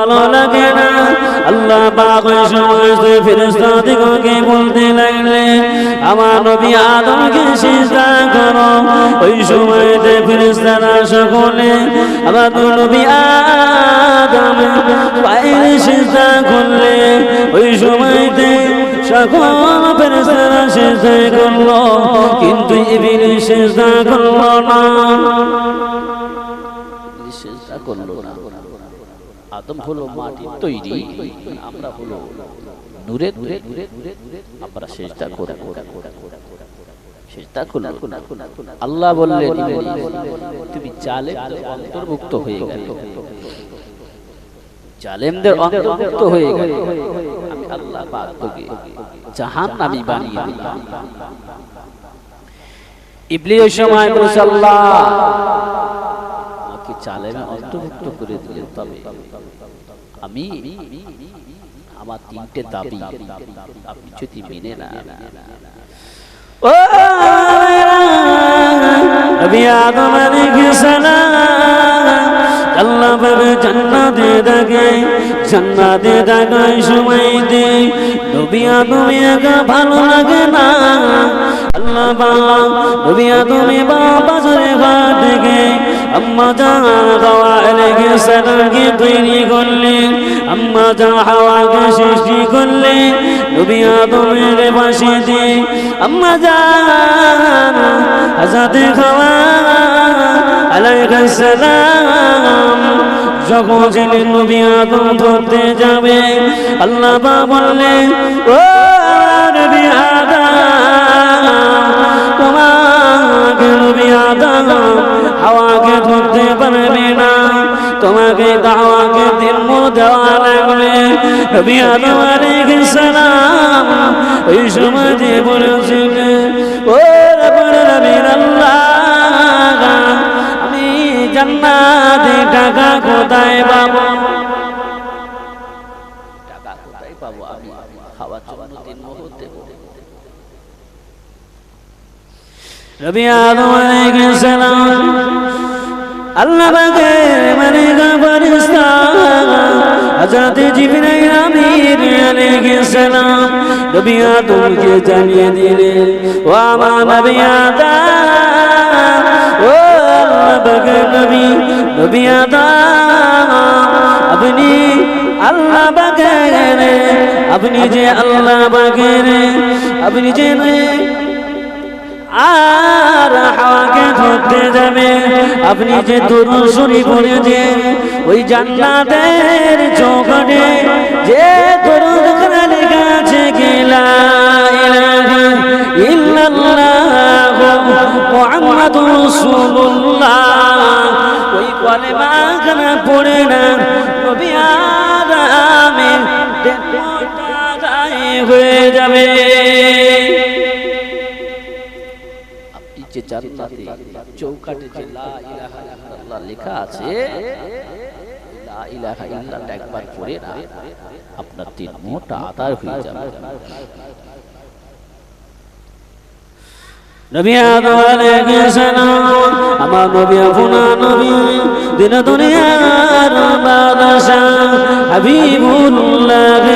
ভালো লাগে না। আল্লাহ পাক ওই সমস্ত বলতে লাগলেন আমার নবী আদমকে সিজদা করো। ওই সময়তে ফেরেশতারা সকলে, আমার নবী আদম পায়ের সিজদা করলে, ওই সময়তে সকল ফেরেশতারা সিজদা করল, কিন্তু সিজদা করল না। চেষ্টা করল না। আদম হলো মাটির তৈরি, আমরা হলো নূরের তৈরি। আমরা চেষ্টা করে চেষ্টা করল না। আল্লাহ বললেন, তুমি জালেমদের অন্তর্ভুক্ত হয়ে গেল জালেমদের অন্তর্ভুক্ত হয়ে গেল আমি আল্লাহ পাক তোকে জাহান নামি বানিয়ে দিলাম ইবলিস সময় আল্লাহ আমাকে জালেমে অন্তর্ভুক্ত করে দিলেন তবে আমি আমার তিনটে দাবি। আপনি যদি মেনে না আল্লাহ আদম একা ভালো লাগে না। আল্লাহ পাক নবী বাবা জোরে ঘাট থেকে আম্মা যা হাওয়া আলাইহিস সালামকে তৈরি আম্মা যা হাওয়াকে সৃষ্টি করলেন নবী আদমের আম্মা জান আজাদে খাওয়া আলাইহিস সালাম। যখন ছেলে নবী আদম ধরতে যাবে, আল্লাহ বা বললেন, ও নবী আদম তোমাকে নবী আদম হাওয়াকে ধরতে পারবে না। তোমাকে দাওয়াকে দিন দেওয়া লাগবে নবী আদম আলাইহিস সালাম ওই সময় বলেছিলেন, ও রব্বুল আল্লাহ, আমি জান্নাতে টাকা কোথায় পাবো টাকা কোথায় পাবো আমি খাওয়ার জন্য তিন মুহূর্ত দেব নবী আদম আলাইহিস সালাম আল্লাহ পাকের মালিকা ফেরেশতা হযরত জিবরাইল আমির আলাইহিস সালাম নবী আদমকে জানিয়ে দিলেন, ও আমার নবী আদম, ও আল্লাহ পাকের নবী নবী আদম, আপনি আল্লাহ পাকের, আপনি যে আল্লাহ পাকের, আপনি যে আর হাওয়াকে ধরতে যাবে। আপনি যে তরুণ শুনি পড়েছেন ওই জান্নাতের চৌকাটে যে তরুণ লেখা আছে ওই পড়ে না হয়ে যাবে। যে জান্নাতে। চৌকাটে যে লা ইলাহা ইল্লাল্লাহ লেখা আছে, লা ইলাহা ইল্লাল্লাহ একবার পড়ে না, আপনার তিন মোটা আদার হয়ে যাবে। নবী আদম আলাইহিস সালাম, আমার দিন দুনিয়ার বাদশা হাবিবুল্লাহ,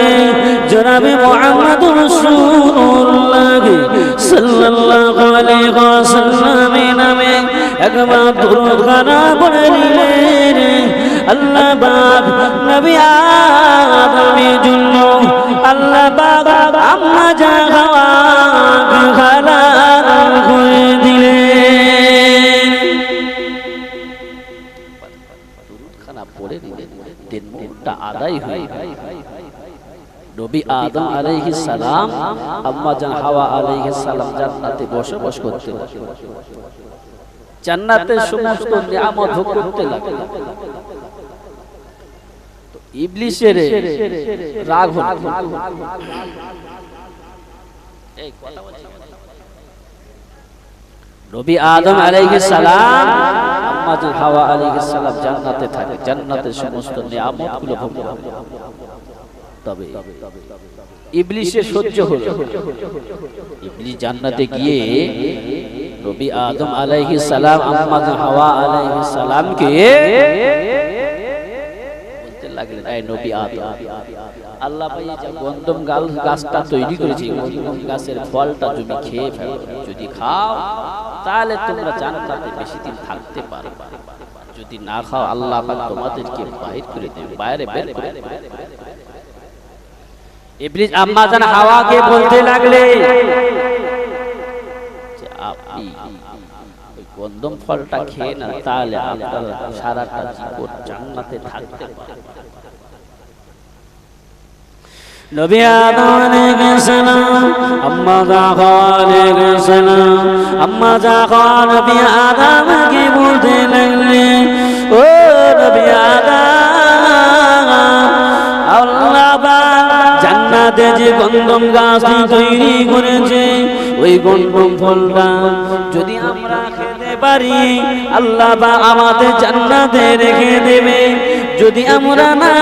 জনাবে মুহাম্মদুর রাসূলুল্লাহ সাল্লাল্লাহু আলাইহি ওয়াসাল্লাম নামে একবার দরুদ গানা পড়ে নিলেন। আল্লাহ পাক নবী আদমের জন্য নবী আদম আলাইহিস সালাম, আম্মা জান হাওয়া আলাইহিস সালাম জান্নাতে বসবাস করতে লাগলেন। জান্নাতের সমস্ত নিয়ামত ভোগ করতে লাগলেন তো ইবলিসের রাগ হলো এই কথা বলছি। নবী আদম আলাইহিস সালাম, আম্মা জান হাওয়া আলাইহিস সালাম জান্নাতে থাকে জান্নাতের সমস্ত নিয়ামতগুলো ভোগ করে। তবে সহ্য হলো। ইবলিস জান্নাতে গিয়ে নবী আদম আলাইহিস সালাম আম্মা হাওয়া আলাইহিস সালামকে বলতে লাগলেন এই নবী আদম আল্লাহ ভাই যে গন্ধম গাছটা তৈরি করেছে গন্ধম গাছের ফলটা তুমি খেয়ে ফেলো যদি খাও তাহলে তোমরা জান্নাতে বেশি দিন থাকতে পারবে যদি না খাও আল্লাহ পাক তোমাদেরকে বাইর করে দেবে বাইরে বের করে দেবে। ইবলিস আম্মা জান হাওয়াকে বলতে লাগলে। আপনি ওই গন্ধম ফলটা খেয়ে না তাহলে আপনার সারাটা জীবন জান্নাতে থাকতে নবী আদম আলাইহিস সালাম আম্মা জাফা আলাইহিস সালাম আম্মা জাফা নবী আদমকে বলতে লাগলেন ও নবী আদম জান্নাতে যে গন্ধম গাছটি তৈরি করেছে, ওই গন্ধম ফলটা যদি আমরা খেতে পারি, আল্লাহ বা আমাদের জান্নাতে রেখে দেবে। যদি আমরা না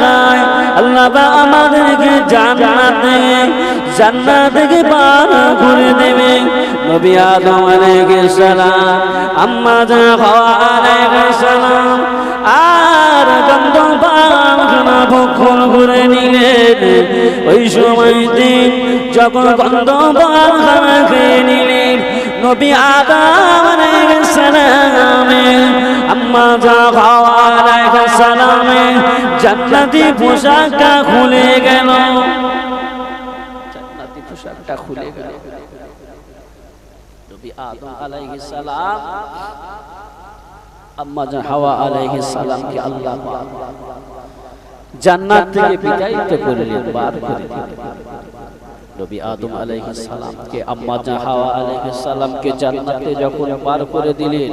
খাই, আল্লাহ বা আমাদেরকে জান্নাতে জান্নাত থেকে পার করে দেবে। নবী আদম আলাইহিস সালাম, আম্মা জাওয়া আলাইহিস সালাম আর গন্ধম পাখানা ভক্ষণ করে নিলেন। ওই সময় দিন যখন গন্ধম পাখানা খেয়ে নিলেন, নবী আদম সালামে, আম্মা জাওয়া আলাইহিস সালামে জান্নাতি পোশাকটা খুলে গেল। জান্নাতি পোশাকটা খুলে গেল। নবী আদম আলাইহিস সালাম আম্মা জান হাওয়া আলাইহিস সালামকে আল্লাহ জান্নাত থেকে বিতাড়িত করলেন বার নবী আদম আলাইহিস সালামকে, আম্মা জান হাওয়া আলাইহিস সালামকে জান্নাতে যখন পার করে দিলেন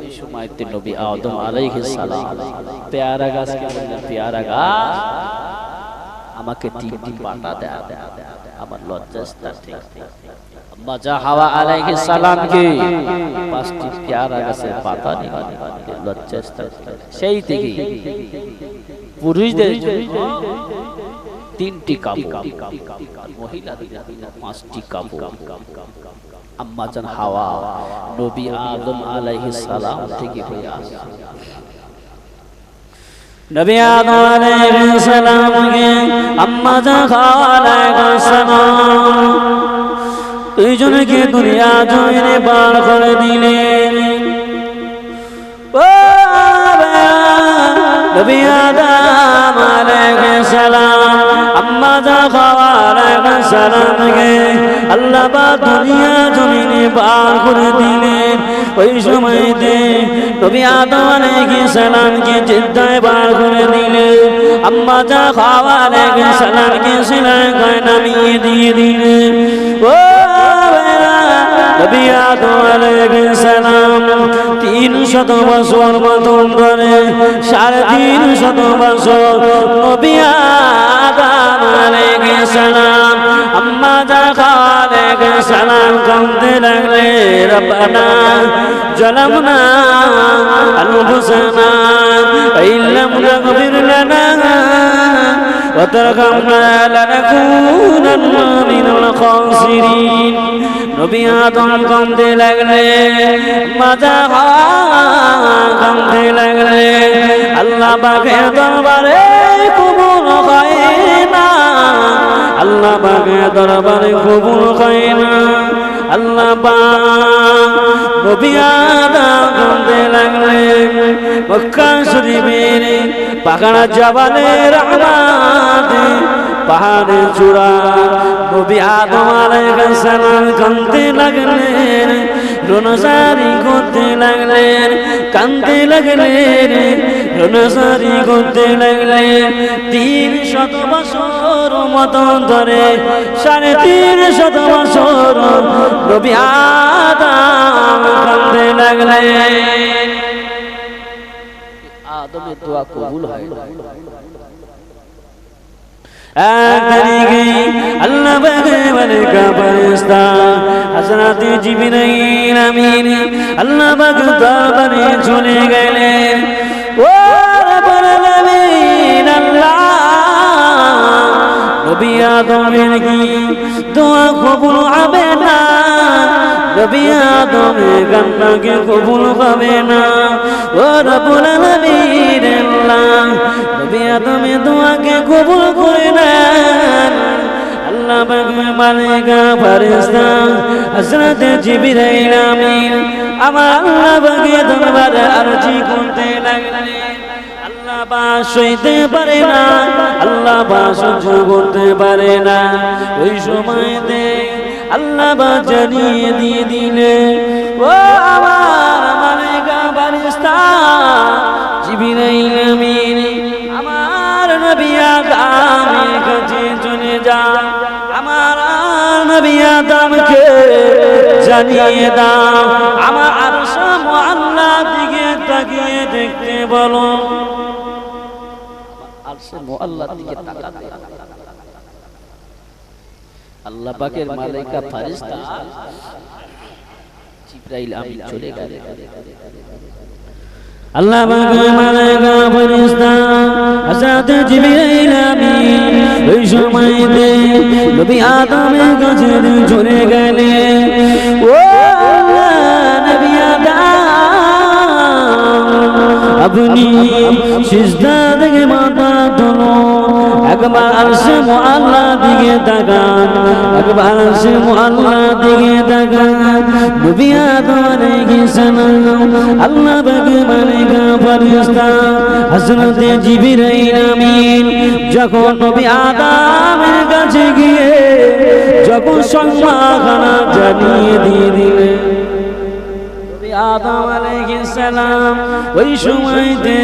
ওই সময়তে নবী আদম আলাইহিস সালাম, পেয়ারা গাছকে পেয়ারা গাছ? আমাকে তিনটি আমার ঠিক যা হাওয়া আলাইহিস সালামকে পাঁচটি পেয়ারা গাছের পাতা নিলেন লজ্জাস্থান সেই থেকে পুরুষদের তিনটি কাপড়, মহিলাদের পাঁচটি কাপড়। আম্মা জান হাওয়া নবী আদম আলাইহিস সালাম থেকে হয়ে আসে। নবী আদম আলাইহিস সালামকে আম্মা জাওয়া আলাইহিস সালাম দুইজনকে দুনিয়া জমিনে বার করে দিলেন ও নবী আদম আলাইহিস সালাম আম্মা জাওয়া আলাইহিস সালামকে আল্লাহ বা দুনিয়া জমিনে বার করে দিলেন। ওই সময়তে নবী আদম আলাইহিস সালামকে জিদ্দায় বার করে দিলেন। আম্মা যা সালামকে নামিয়ে দিয়ে দিলেন। ও নবী আদম আলাইহিস সালাম তিন শত বছর মতন ধরে সাড়ে তিন শত বছর নবী আদম আলাইহিস সালাম আম্মা যা খাওয়া আলাইহিস সালাম কাঁদতে লাগলে রব্বানা ظلمنا أنفسنا فإن لم تغفر لنا وترحمنا لنكونن من الخاسرين নবী আদম কান্দে লাগলে মাথা কান্দে লাগলে, আল্লাহ পাকের দরবারে কবুল হয় না, আল্লাহ পাকের দরবারে কবুল হয় না, আল্লাহ নবী আদম লাগলেন মক্কা শরীফের পাহাড় জবানের রহমাতে পাহাড়ের চূড়া। নবী আদম আলাইহিস সালাম কান্দতে লাগলেন রোনসারি করতে লাগলেন কান্দতে লাগলেন রোনসারি করতে লাগলেন। তিন শত বছর মতন ধরে, সাড়ে তিন শত বছর নবী আদম কান্দতে লাগলেন। আদমের দোয়া কবুল হয়। চলে গেলেন। ও আদমের কি দোয়া কবুল হবে না? নবী আদমের কান্নাকে কবুল হবে না? ও রব্বুল আলামিন, আল্লাহ। নবী আদমে দোয়াকে কবুল করে নেন। আল্লাহ মালিকা ফারিস্তা হযরত জিবরাইল আমিন। আমার আল্লাহ পাকে দরবারে আরজি করতে লাগলেন। আল্লাহ বা সইতে পারে না, আল্লাহ বা সহ্য করতে পারে না। ওই সময়তে আল্লাহ বা জানিয়ে দিয়ে দিলে ও আমার মালিকা ফারিস্তা জিবরাইল আমিন আদমকে জানিয়ে দাও। আমার আরশ আল্লাহ দিকে তাকিয়ে দেখতে বলো। দিকে তাকাতে আল্লাহ পাকের মালাইকা চলে গেলেন। আল্লাহ মালাইকা ফেরেশতা হযরত জিবরাইল আমিন। ওই সময়তে নবী আদমের কাছে চলে গেলেন ও নবী আদম, আপনি সিজদা থেকে মাথা তোলো একবার আরশে মুআল্লা দিকে তাকান, একবার আরশে মুআল্লা দিকে তাকান। নবী আদম আলাইহিস সালাম, আল্লাহ পাকে মালিকা ফেরেশতা হযরত জিবরাইল আমিন, যখন নবী আদমের কাছে গিয়ে যখন সংবাদখানা জানিয়ে দিয়ে দিলেন আদম আলাইহিস সালাম, ওই সময়তে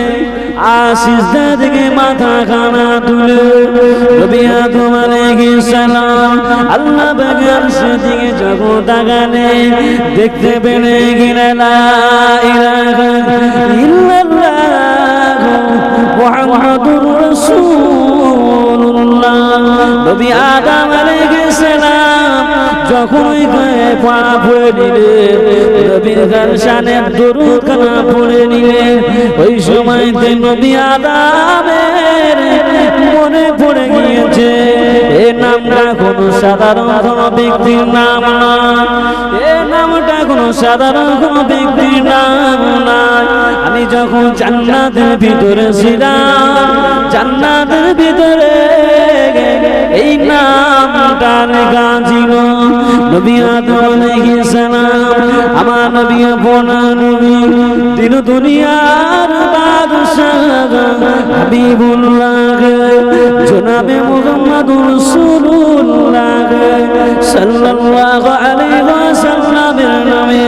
আসিজদা থেকে মাথা খানা তুলে নবী আদম আলাইহিস সালাম আল্লাহ বাগার দিকে যখন তাকালে দেখতে পেলে গিয়ে লা ইলাহা ইল্লাল্লাহ মুহাম্মাদুর রাসূলুল্লাহ। নবী আদম আলাইহিস সালাম যখন গায়ে পা পড়ে নিলেন নবীর গান শানের দরুদ কানা পড়ে নিলে ওই সময়তে নবী আদামের মনে পড়ে গিয়েছে, এ নামটা কোনো সাধারণ কোনো ব্যক্তির নাম না, এ নামটা কোনো সাধারণ কোনো ব্যক্তির নাম না। আমি যখন জান্নাতের ভিতরে ছিলাম জান্নাতের ভিতরে এই নামটা লেখা ছিল নবী আদম আলাইহিস সালাম, আমার নবী বোনা নবী দিন দুনিয়ার বাদশাহ হাবিবুল্লাহ, জনাবে মুহাম্মদুর রাসূলুল্লাহ সাল্লাল্লাহু আলাইহি ওয়াসাল্লামের নামে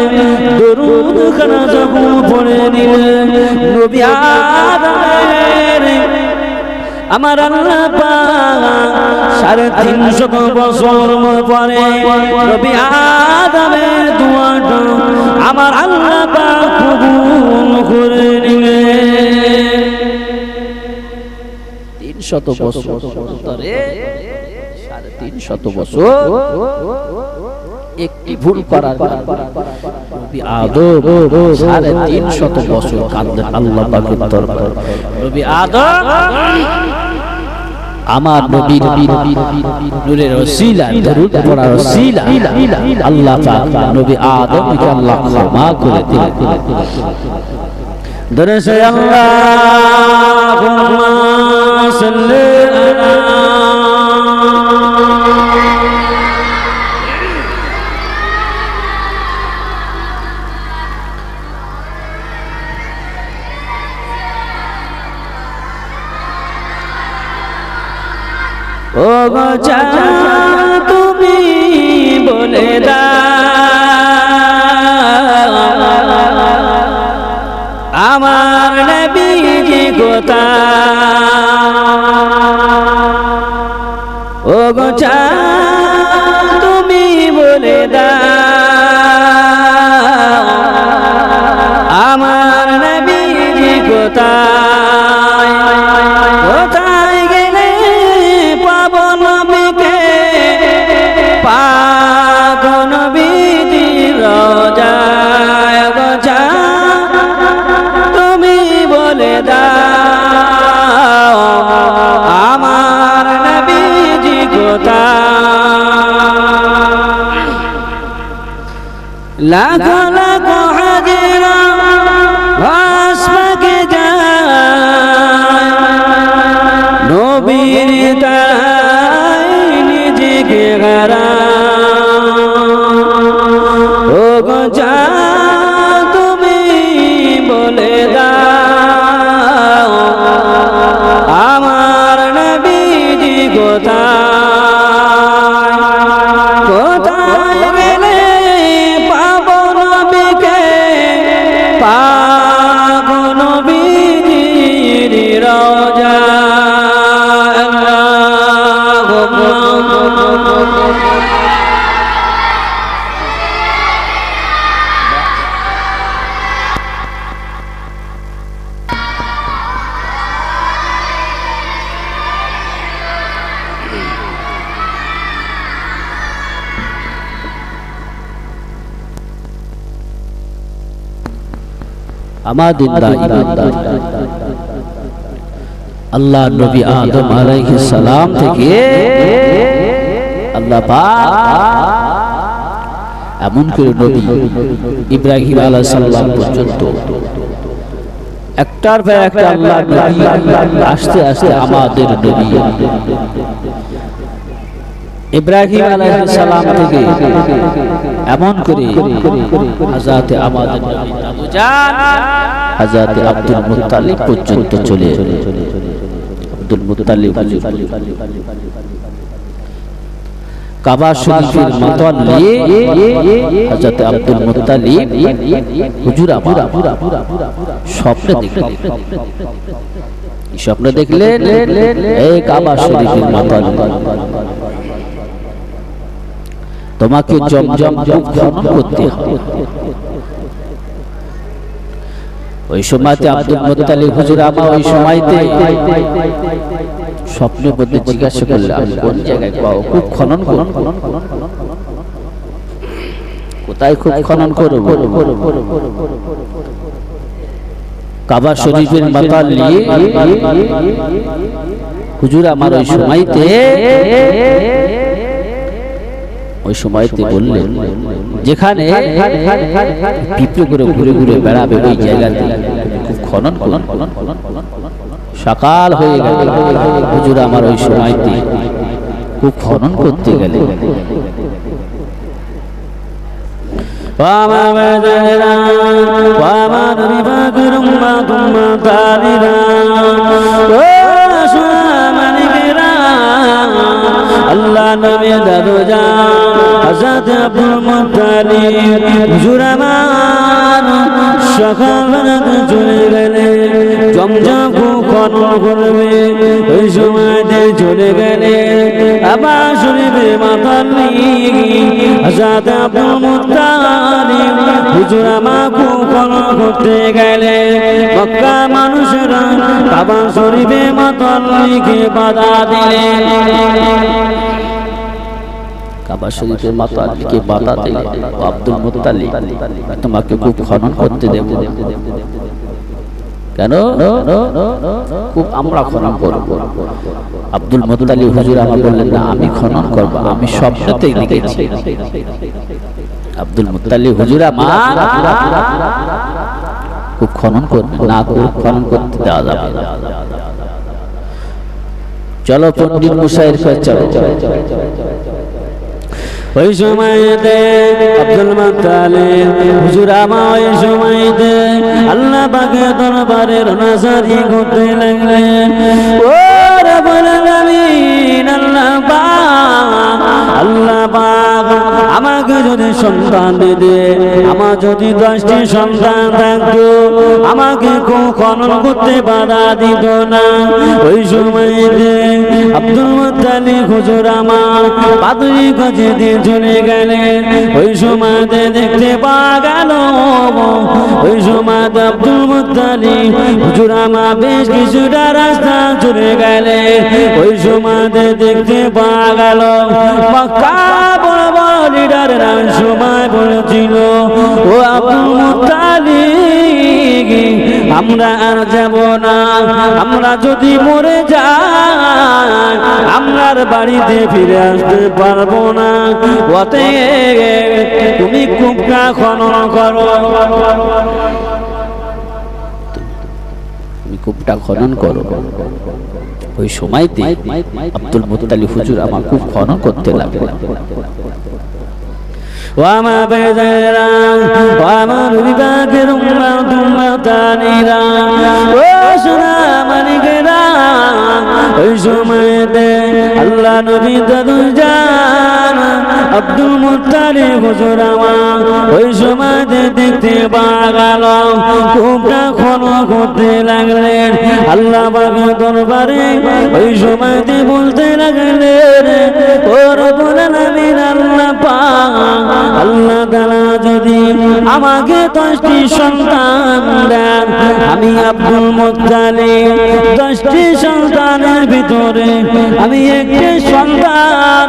দরুদ খানা যখন পড়ে নিলেন। নবী আদমের আমার আল্লাহ সাড়ে তিনশো বছর পরে নবী আদমের দোয়াটা আমার আল্লাহ কবুল করে নিলেন। তিন শত বছর অন্তরে সাড়ে তিন শত বছর একটি ভুল করার নবী আদম সাড়ে তিন শত বছর কাঁদলেন আল্লাহ পাকের দরবারে। আদম আমার নবীর নূরের ওসিলা, দরুদ পড়ার ওসিলা। আল্লাহ পাক নবী আদমকে আল্লাহ ক্ষমা করে দিলেন। দরসে আল্লাহুম্মা সাল্লি আলা ও গো চাচা তুমি বলে দা আমার নবীজি গোতা ও গোচা la আল্লাহ নবী আদম আলাইহিস সালাম থেকে আল্লাহ পাক এমন করে নবী ইব্রাহিম আলাইহিস সালাম পর্যন্ত একটার পর একটা আল্লাহ আস্তে আস্তে আমাদের নবী ইব্রাহিম আলাইহিস সালাম থেকে এমন করে হাজাতে আমাদের নবী আবু জান হাজাতে আব্দুল মুত্তালিব পর্যন্ত চলে আব্দুল মুত্তালিব কাবা শরীফের মাতোয়াল নিয়ে হযরত আব্দুল মুত্তালিব হুজুর স্বপ্নে দেখলেন। স্বপ্ন দেখলেন এই কাবা শরীফের মাতোয়াল তোমাকে জমজম কূপ খনন করতে হবে। ওই সময়তে আব্দুল মুত্তালিব হুজুর আমা ওই সময়তে স্বপ্নের মধ্যে জিজ্ঞাসা করলে আমি কোন জায়গায় পাবো খুব খনন করুন কোথায় খুব খনন করব? কাবা শরীফের মাতাল নিয়ে হুজুর আমার ওই সময়তে ওই সময়তে বললেন যেখানে পিঁপড়ে করে ঘুরে ঘুরে বেড়াবে ওই জায়গাতে খুব খনন খনন খনন খনন খনন সকাল হয়ে গেল হুজুর আমার ওই সময়তে খুব খনন করতে গেলে পামা বাজারা পামা রবি বাগুরুম্মা দুম্মা তারিরা আল্লাহ নবী দাদু যা হাজরত আব্দুল মুত্তালিব হুজুর আমার সকাল চলে গেলে জমজম খনন করবে। ওই সময়তে চলে গেলে, আবার শরীফে মাথার হাজরত আব্দুল মুত্তালিব হুজুর আমাকে খনন করতে গেলে, মক্কা মানুষরা কাবা শরীফে বাধা দিলেন কাবা শরীফের মাতালকে বাধা দিলে আব্দুল মুত্তালিব তোমাকে খুব খনন করতে দেব। কেন? খুব আমরা খনন করব। আব্দুল মুত্তালিব হুজুর বললেন, না, আমি খনন করব, আমি স্বপ্নতেই দেখেছি আব্দুল আমার খুব খনন করবে, না, খুব খনন করতে দেওয়া যাবে। চলো পণ্ডিত মুসাইর চলো। ওই সময়তে আব্দুল মাতালে হুজুর আমা ওই সময়তে আল্লাহ পাকে দরবারে নাজারি করতে লাগলেন সন্তান দিতে আমার যদি দশটি সন্তান থাকতো, আমাকে খনন করতে বাধা দিত না। ওই সময়তে আব্দুল মুত্তালিব হুজুর আমার পাদুরি কাছে দিয়ে চলে ওই সময়তে দেখতে পাওয়া গেল। ওই সময়তে আব্দুল মুত্তালিব হুজুর আমার বেশ কিছুটা রাস্তা চলে গেলেন। ওই সময়তে দেখতে পাওয়া গেল বড় বড় সময় বলেছিল, ও আব্দুল মুত্তালিব আমরা আর যাব না। আমরা যদি মরে যাই আমরার বাড়িতে ফিরে আসতে পারব না। ওতে তুমি কুপকা খনন করো। তুমি কূপটা খনন করো। ওই সময়তে আব্দুল মুত্তালিব হুজুর আমার খুব খনন করতে লাগলেন। وما بذرا وما বিভাগের উম্মাত উম্মাতানিরা ওসনা মালিকেরা ওই সময়তে আল্লাহ নবী দাদু জান আব্দুল মুত্তালিব হুজুর আমার ওই সময়তে দেখতে পাওয়া গেল খন করতে লাগলেন, আল্লাহ পাকের দরবারে ওই সময়তে বলতে লাগলেন ওর বলেন আমি আল্লাহ পাক, আল্লাহ তাআলা যদি আমাকে দশটি সন্তান দেন, আমি আব্দুল মুত্তালিব দশটি সন্তানের ভিতরে আমি একটি সন্তান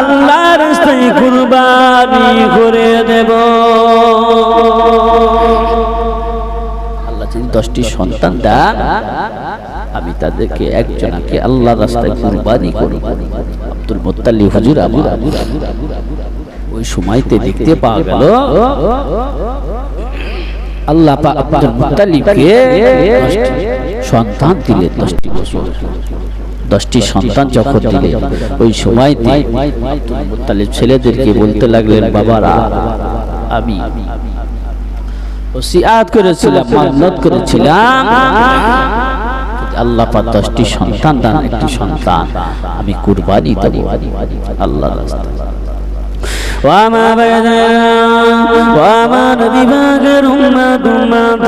আল্লাহর রাস্তায় কুরবানি করে দেব। আল্লাহ যদি দশটি সন্তান দেন, আমি তাদেরকে একজনকে আল্লাহ রাস্তায় কুরবানি করি আব্দুল মুত্তালিব হুজুর আমার। ওই সময়তে দেখতে পাওয়া গেল, আল্লাহ আব্দুল মুত্তালিবকে সন্তান দিলেন, দশটি বছর। দশটি সন্তান যখন দিলে ওই সময় তাহলে ছেলেদেরকে বলতে লাগলেন বাবারা আমি ওসিয়াত করেছিলাম মান্নত করেছিলাম। আল্লাহ পাক দশটি সন্তান দান একটি সন্তান আমি কুরবানি দেব আল্লাহ ওয়া মা ওয়া মা নবী বাগের